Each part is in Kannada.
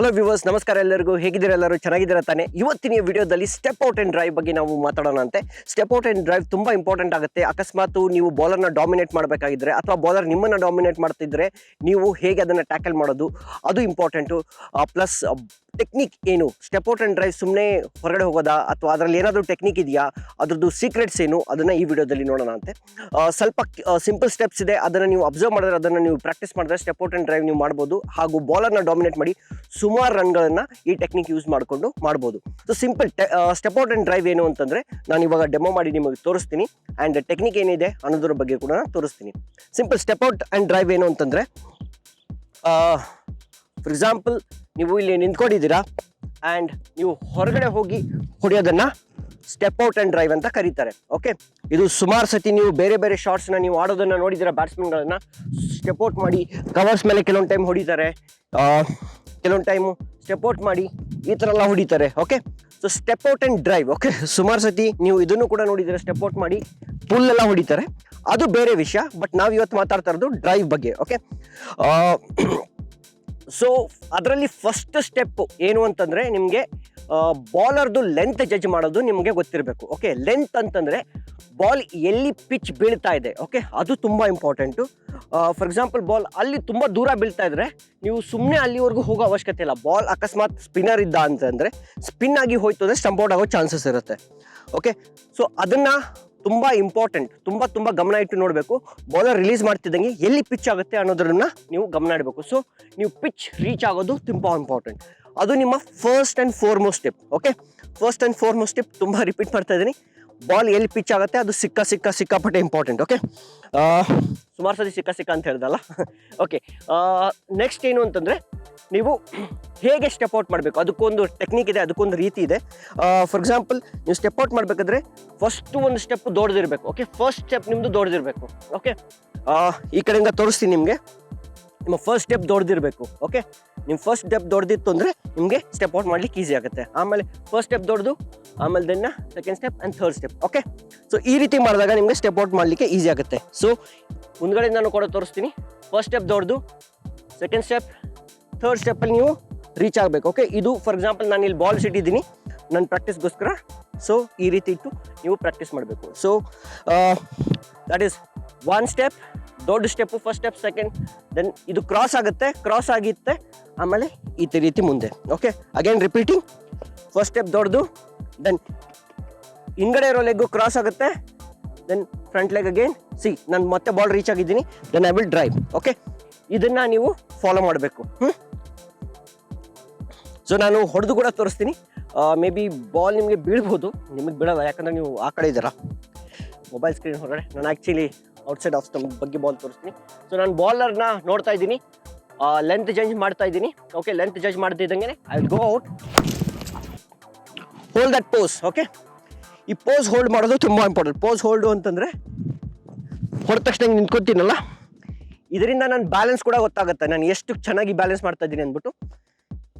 ಹಲೋ ವ್ಯೂವರ್ಸ್ ನಮಸ್ಕಾರ ಎಲ್ಲರಿಗೂ. ಹೇಗಿದ್ದೀರಾ ಎಲ್ಲರೂ? ಚೆನ್ನಾಗಿದ್ದೀರಾ ತಾನೆ? ಇವತ್ತಿನ ವಿಡಿಯೋದಲ್ಲಿ ಸ್ಟೆಪ್ ಔಟ್ ಆ್ಯಂಡ್ ಡ್ರೈವ್ ಬಗ್ಗೆ ನಾವು ಮಾತಾಡೋಣ ಅಂತೆ. ಸ್ಟೆಪ್ ಔಟ್ ಆ್ಯಂಡ್ ಡ್ರೈವ್ ತುಂಬ ಇಂಪಾರ್ಟೆಂಟ್ ಆಗುತ್ತೆ. ಅಕಸ್ಮಾತ್ ನೀವು ಬೌಲರ್ನ ಡಾಮಿನೇಟ್ ಮಾಡಬೇಕಾಗಿದ್ರೆ ಅಥವಾ ಬೌಲರ್ ನಿಮ್ಮನ್ನು ಡಾಮಿನೇಟ್ ಮಾಡ್ತಿದ್ರೆ ನೀವು ಹೇಗೆ ಅದನ್ನು ಟ್ಯಾಕಲ್ ಮಾಡೋದು? ಅದು ಇಂಪಾರ್ಟೆಂಟು ಪ್ಲಸ್ ಟೆಕ್ನಿಕ್ ಏನು? ಸ್ಟೆಪ್ ಔಟ್ ಅಂಡ್ ಡ್ರೈವ್ ಸುಮ್ಮನೆ ಹೊರಗಡೆ ಹೋಗೋದಾ? ಅಥವಾ ಅದರಲ್ಲಿ ಏನಾದರೂ ಟೆಕ್ನಿಕ್ ಇದೆಯಾ? ಅದರದ್ದು ಸೀಕ್ರೆಟ್ಸ್ ಏನು? ಅದನ್ನು ಈ ವಿಡಿಯೋದಲ್ಲಿ ನೋಡೋಣ ಅಂತೆ. ಸ್ವಲ್ಪ ಸಿಂಪಲ್ ಸ್ಟೆಪ್ಸ್ ಇದೆ. ಅದನ್ನು ನೀವು ಅಬ್ಸರ್ವ್ ಮಾಡಿದ್ರೆ ಅದನ್ನು ನೀವು ಪ್ರಾಕ್ಟೀಸ್ ಮಾಡಿದ್ರೆ ಸ್ಟೆಪ್ ಔಟ್ ಅಂಡ್ ಡ್ರೈವ್ ನೀವು ಮಾಡ್ಬೋದು. ಹಾಗೂ ಬಾಲರ್ನ ಡಾಮಿನೇಟ್ ಮಾಡಿ ಸುಮಾರು ರನ್ಗಳನ್ನು ಈ ಟೆಕ್ನಿಕ್ ಯೂಸ್ ಮಾಡಿಕೊಂಡು ಮಾಡ್ಬೋದು. So simple step out and drive ಏನು ಅಂತಂದರೆ ನಾನು ಇವಾಗ ಡೆಮೋ ಮಾಡಿ ನಿಮಗೆ ತೋರಿಸ್ತೀನಿ. ಆ್ಯಂಡ್ ಟೆಕ್ನಿಕ್ ಏನಿದೆ ಅನ್ನೋದ್ರ ಬಗ್ಗೆ ಕೂಡ ತೋರಿಸ್ತೀನಿ. Simple step out and drive ಏನು ಅಂತಂದರೆ ಫಾರ್ ಎಕ್ಸಾಂಪಲ್ ನೀವು ಇಲ್ಲಿ ನಿಂತ್ಕೊಂಡಿದ್ದೀರಾ? ಆ್ಯಂಡ್ ನೀವು ಹೊರಗಡೆ ಹೋಗಿ ಹೊಡೆಯೋದನ್ನು ಸ್ಟೆಪ್ ಔಟ್ ಆ್ಯಂಡ್ ಡ್ರೈವ್ ಅಂತ ಕರೀತಾರೆ ಓಕೆ ಇದು ಸುಮಾರು ಸತಿ ನೀವು ಬೇರೆ ಬೇರೆ ಶಾರ್ಟ್ಸ್ನ ನೀವು ಆಡೋದನ್ನು ನೋಡಿದ್ದೀರಾ ಬ್ಯಾಟ್ಸ್ಮನ್ಗಳನ್ನು ಸ್ಟೆಪ್ ಔಟ್ ಮಾಡಿ ಕವರ್ಸ್ ಮೇಲೆ ಕೆಲವೊಂದು ಟೈಮ್ ಹೊಡಿತಾರೆ ಕೆಲವೊಂದು ಟೈಮು ಸ್ಟೆಪ್ ಔಟ್ ಮಾಡಿ, ಈ ಥರ ಎಲ್ಲ ಹೊಡಿತಾರೆ okay so step out and drive okay ಸುಮಾರು ಸತಿ ನೀವು ಇದನ್ನು ಕೂಡ ನೋಡಿದರೆ ಸ್ಟೆಪ್ ಔಟ್ ಮಾಡಿ ಪುಲ್ ಎಲ್ಲ ಹೊಡಿತಾರೆ. ಅದು ಬೇರೆ ವಿಷಯ ಬಟ್ ನಾವು ಇವತ್ತು ಮಾತಾಡ್ತಾ ಇರೋದು ಡ್ರೈವ್ ಬಗ್ಗೆ ಓಕೆ ಸೊ ಅದರಲ್ಲಿ ಫಸ್ಟ್ ಸ್ಟೆಪ್ ಏನು ಅಂತಂದರೆ ನಿಮಗೆ ಬಾಲರ್ದು ಲೆಂತ್ ಜಡ್ಜ್ ಮಾಡೋದು ನಿಮಗೆ ಗೊತ್ತಿರಬೇಕು ಓಕೆ ಲೆಂತ್ ಅಂತಂದರೆ ಬಾಲ್ ಎಲ್ಲಿ ಪಿಚ್ ಬೀಳ್ತಾ ಇದೆ ಓಕೆ ಅದು ತುಂಬ ಇಂಪಾರ್ಟೆಂಟು ಫಾರ್ ಎಕ್ಸಾಂಪಲ್ ಬಾಲ್ ಅಲ್ಲಿ ತುಂಬ ದೂರ ಬೀಳ್ತಾ ಇದ್ದರೆ ನೀವು ಸುಮ್ಮನೆ ಅಲ್ಲಿವರೆಗೂ ಹೋಗೋ ಅವಶ್ಯಕತೆ ಇಲ್ಲ. ಬಾಲ್ ಅಕಸ್ಮಾತ್ ಸ್ಪಿನ್ನರ್ ಇದ್ದ ಅಂತಂದರೆ ಸ್ಪಿನ್ ಆಗಿ ಹೋಯ್ತು ಅಂದರೆ ಸ್ಟಂಪ್ ಔಟ್ ಆಗೋ ಚಾನ್ಸಸ್ ಇರುತ್ತೆ ಓಕೆ ಸೊ ಅದನ್ನು ತುಂಬ ಇಂಪಾರ್ಟೆಂಟ್ ತುಂಬ ತುಂಬ ಗಮನ ಇಟ್ಟು ನೋಡಬೇಕು. ಬೌಲರ್ ರಿಲೀಸ್ ಮಾಡ್ತಿದ್ದಂಗೆ ಎಲ್ಲಿ ಪಿಚ್ ಆಗುತ್ತೆ ಅನ್ನೋದ್ರನ್ನ ನೀವು ಗಮನ ಇಡಬೇಕು. ಸೊ ನೀವು ಪಿಚ್ ರೀಚ್ ಆಗೋದು ತುಂಬ ಇಂಪಾರ್ಟೆಂಟ್ ಅದು ನಿಮ್ಮ first and foremost step okay first and foremost step ತುಂಬ ರಿಪೀಟ್ ಮಾಡ್ತಾ ಇದ್ದೀನಿ. ಬಾಲ್ ಎಲ್ಲಿ ಪಿಚ್ ಆಗುತ್ತೆ ಅದು ಸಿಕ್ಕ ಸಿಕ್ಕ, ಸಿಕ್ಕಾಪಟ್ಟೆ ಇಂಪಾರ್ಟೆಂಟ್ ಓಕೆ ಸುಮಾರು ಸತಿ ಸಿಕ್ಕ ಸಿಕ್ಕ ಅಂತ ಹೇಳ್ದಲ್ಲ? ಓಕೆ ನೆಕ್ಸ್ಟ್ ಏನು ಅಂತಂದರೆ ನೀವು ಹೇಗೆ ಸ್ಟೆಪ್ ಔಟ್ ಮಾಡಬೇಕು? ಅದಕ್ಕೊಂದು ಟೆಕ್ನಿಕ್ ಇದೆ, ಅದಕ್ಕೊಂದು ರೀತಿ ಇದೆ. ಫಾರ್ ಎಕ್ಸಾಂಪಲ್ ನೀವು ಸ್ಟೆಪ್ ಔಟ್ ಮಾಡಬೇಕಾದ್ರೆ ಫಸ್ಟ್ ಒಂದು ಸ್ಟೆಪ್ ದೊಡ್ಡದಿರಬೇಕು ಓಕೆ ಫಸ್ಟ್ ಸ್ಟೆಪ್ ನಿಮ್ಮದು ದೊಡ್ಡದಿರಬೇಕು ಓಕೆ ಈ ಕಡೆಯಿಂದ ತೋರಿಸ್ತೀನಿ ನಿಮಗೆ. ನಿಮ್ಮ ಫಸ್ಟ್ ಸ್ಟೆಪ್ ದೊಡ್ಡದಿರಬೇಕು ಓಕೆ ನಿಮ್ಮ ಫಸ್ಟ್ ಸ್ಟೆಪ್ ದೊಡ್ಡದಿತ್ತು ಅಂದರೆ ನಿಮಗೆ ಸ್ಟೆಪ್ ಔಟ್ ಮಾಡ್ಲಿಕ್ಕೆ ಈಸಿ ಆಗುತ್ತೆ. ಆಮೇಲೆ ಫಸ್ಟ್ ಸ್ಟೆಪ್ ದೊಡ್ಡದು, ಆಮೇಲೆ ದೆನ್ನ second step and third step okay so ಈ ರೀತಿ ಮಾಡಿದಾಗ ನಿಮಗೆ ಸ್ಟೆಪ್ ಔಟ್ ಮಾಡಲಿಕ್ಕೆ ಈಸಿ ಆಗುತ್ತೆ. ಸೊ ಮುಂದ್ಗಡೆ ನಾನು ಕೂಡ ತೋರಿಸ್ತೀನಿ. ಫಸ್ಟ್ ಸ್ಟೆಪ್ ದೊಡ್ಡದು ಸೆಕೆಂಡ್ ಸ್ಟೆಪ್ ಥರ್ಡ್ ಸ್ಟೆಪ್ಪಲ್ಲಿ ನೀವು ರೀಚ್ ಆಗಬೇಕು. ಓಕೆ ಇದು ಫಾರ್ ಎಕ್ಸಾಂಪಲ್ ನಾನು ಇಲ್ಲಿ ಬಾಲ್ ಇಟ್ಟಿದ್ದೀನಿ ನನ್ನ ಪ್ರಾಕ್ಟೀಸ್ಗೋಸ್ಕರ ಸೊ ಈ ರೀತಿ ಇಟ್ಟು ನೀವು ಪ್ರಾಕ್ಟೀಸ್ ಮಾಡಬೇಕು. So that is one step ದೊಡ್ಡ step first step second then ಇದು ಕ್ರಾಸ್ ಆಗುತ್ತೆ ಕ್ರಾಸ್ ಆಗಿತ್ತೆ, ಆಮೇಲೆ ಈ ರೀತಿ ಮುಂದೆ. Okay again repeating first step ದೊಡ್ಡದು ದೆನ್ ಹಿಂಗಡೆ ಇರೋ ಲೆಗ್ಗು ಕ್ರಾಸ್ ಆಗುತ್ತೆ then front leg again see ನಾನು ಮತ್ತೆ ಬಾಲ್ ರೀಚ್ ಆಗಿದ್ದೀನಿ then I will drive okay ಇದನ್ನು ನೀವು ಫಾಲೋ ಮಾಡಬೇಕು. ಹ್ಞೂ ಸೊ ನಾನು ಹೊಡೆದು ಕೂಡ ತೋರಿಸ್ತೀನಿ. ಮೇ ಬಿ ಬಾಲ್ ನಿಮಗೆ ಬೀಳ್ಬೋದು. ನಿಮಗೆ ಬೀಳಲ್ಲ, ಯಾಕಂದ್ರೆ ನೀವು ಆ ಕಡೆ ಇದ್ದೀರಾ. ಮೊಬೈಲ್ ಸ್ಕ್ರೀನ್ ಹೊರಗಡೆ. ನಾನು ಆ್ಯಕ್ಚುಲಿ ಔಟ್ಸೈಡ್ ಆಫ್ ಸ್ಟಂಪ್ ಬಗ್ಗೆ ಬಾಲ್ ತೋರಿಸ್ತೀನಿ. ಸೊ ನಾನು ಬಾಲರ್ನ ನೋಡ್ತಾ ಇದ್ದೀನಿ. ಲೆಂತ್ ಜಡ್ಜ್ ಮಾಡ್ತಾ ಇದ್ದೀನಿ. Okay length judge ಮಾಡ್ತಿದ್ದಂಗೆ I will go out hold that pose okay ಈ ಪೋಸ್ ಹೋಲ್ಡ್ ಮಾಡೋದು ತುಂಬ ಇಂಪಾರ್ಟೆಂಟ್ ಪೋಸ್ ಹೋಲ್ಡು ಅಂತಂದರೆ, ಹೊಡೆದ ತಕ್ಷಣ ನಿಂತ್ಕೊತೀನಲ್ಲ ಇದರಿಂದ ನಾನು ಬ್ಯಾಲೆನ್ಸ್ ಕೂಡ ಗೊತ್ತಾಗುತ್ತೆ. ನಾನು ಎಷ್ಟು ಚೆನ್ನಾಗಿ ಬ್ಯಾಲೆನ್ಸ್ ಮಾಡ್ತಾ ಇದ್ದೀನಿ ಅಂದ್ಬಿಟ್ಟು.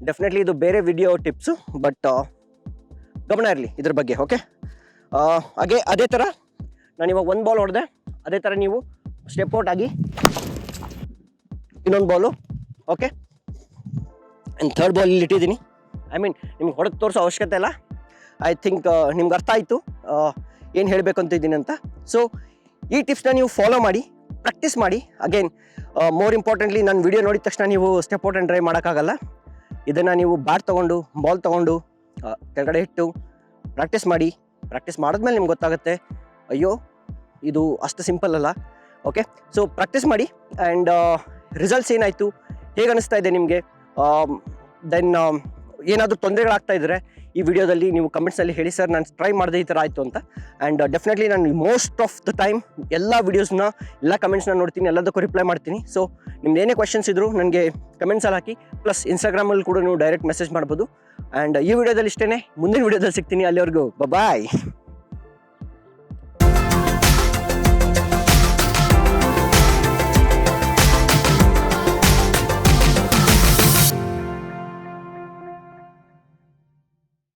ಡೆಫಿನೆಟ್ಲಿ ಇದು ಬೇರೆ ವಿಡಿಯೋ ಟಿಪ್ಸು ಬಟ್ ಗಮನ ಇರಲಿ ಇದ್ರ ಬಗ್ಗೆ ಓಕೆ ಹಾಗೆ ಅದೇ ಥರ ನಾನು ಇವಾಗ ಒಂದು ಬಾಲ್ ಹೊಡೆದೆ, ಅದೇ ಥರ ನೀವು ಸ್ಟೆಪ್ ಔಟ್ ಆಗಿ ಇನ್ನೊಂದು ball okay and third ball ಇಲ್ಲಿ ಇಟ್ಟಿದ್ದೀನಿ. ಐ ಮೀನ್ ನಿಮ್ಗೆ ಹೊಡೆದು ತೋರಿಸೋ ಅವಶ್ಯಕತೆ ಇಲ್ಲ. ಐ ಥಿಂಕ್ ನಿಮ್ಗೆ ಅರ್ಥ ಆಯಿತು. ಏನು ಹೇಳಬೇಕು ಅಂತ ಇದ್ದೀನಿ ಅಂತ. ಸೊ ಈ ಟಿಪ್ಸ್ನ ನೀವು ಫಾಲೋ ಮಾಡಿ ಪ್ರಾಕ್ಟೀಸ್ ಮಾಡಿ. ಅಗೇನ್ ಮೋರ್ ಇಂಪಾರ್ಟೆಂಟ್ಲಿ ನಾನು ವಿಡಿಯೋ ನೋಡಿದ ತಕ್ಷಣ ನೀವು ಸ್ಟೆಪ್ ಔಟ್ ಆ್ಯಂಡ್ ಡ್ರೈವ್ ಮಾಡೋಕ್ಕಾಗಲ್ಲ. ಇದನ್ನು ನೀವು ಬ್ಯಾಟ್ ತೊಗೊಂಡು ಬಾಲ್ ತೊಗೊಂಡು ಕೆಳಗಡೆ ಇಟ್ಟು ಪ್ರಾಕ್ಟೀಸ್ ಮಾಡಿ ಪ್ರಾಕ್ಟೀಸ್ ಮಾಡಿದ್ಮೇಲೆ ನಿಮ್ಗೆ ಗೊತ್ತಾಗುತ್ತೆ, ಅಯ್ಯೋ, ಇದು ಅಷ್ಟು ಸಿಂಪಲ್ ಅಲ್ಲ. ಓಕೆ ಸೊ ಪ್ರಾಕ್ಟೀಸ್ ಮಾಡಿ ಆ್ಯಂಡ್ ರಿಸಲ್ಟ್ಸ್ ಏನಾಯಿತು? ಹೇಗೆ ಅನಿಸ್ತಾ ಇದೆ ನಿಮಗೆ? ದೆನ್ ಏನಾದರೂ ತೊಂದರೆಗಳಾಗ್ತಾ ಇದ್ದರೆ ಈ ವಿಡಿಯೋದಲ್ಲಿ ನೀವು ಕಮೆಂಟ್ಸಲ್ಲಿ ಹೇಳಿ, ಸರ್, ನಾನು ಟ್ರೈ ಮಾಡಿದೆ ಈ ಥರ ಆಯಿತು ಅಂತ. ಆ್ಯಂಡ್ ಡೆಫಿನೆಟ್ಲಿ ನಾನು ಮೋಸ್ಟ್ ಆಫ್ ದ ಟೈಮ್ ಎಲ್ಲ ವೀಡಿಯೋಸ್ನ ಎಲ್ಲ ಕಮೆಂಟ್ಸ್ನ ನೋಡ್ತೀನಿ, ಎಲ್ಲದಕ್ಕೂ ರಿಪ್ಲೈ ಮಾಡ್ತೀನಿ. ಸೊ ನಿಮ್ದು ಏನೇ ಕ್ವಶನ್ಸ್ ಇದ್ದರೂ ನನಗೆ ಕಮೆಂಟ್ಸಲ್ಲಿ ಹಾಕಿ ಪ್ಲಸ್ ಇನ್ಸ್ಟಾಗ್ರಾಮಲ್ಲಿ ಕೂಡ ನೀವು ಡೈರೆಕ್ಟ್ ಮೆಸೇಜ್ ಮಾಡ್ಬೋದು. ಆ್ಯಂಡ್ ಈ ವಿಡಿಯೋದಲ್ಲಿ ಇಷ್ಟೇ ಮುಂದಿನ ವಿಡಿಯೋದಲ್ಲಿ ಸಿಗ್ತೀನಿ. ಅಲ್ಲಿವರೆಗೂ ಬಾಯ್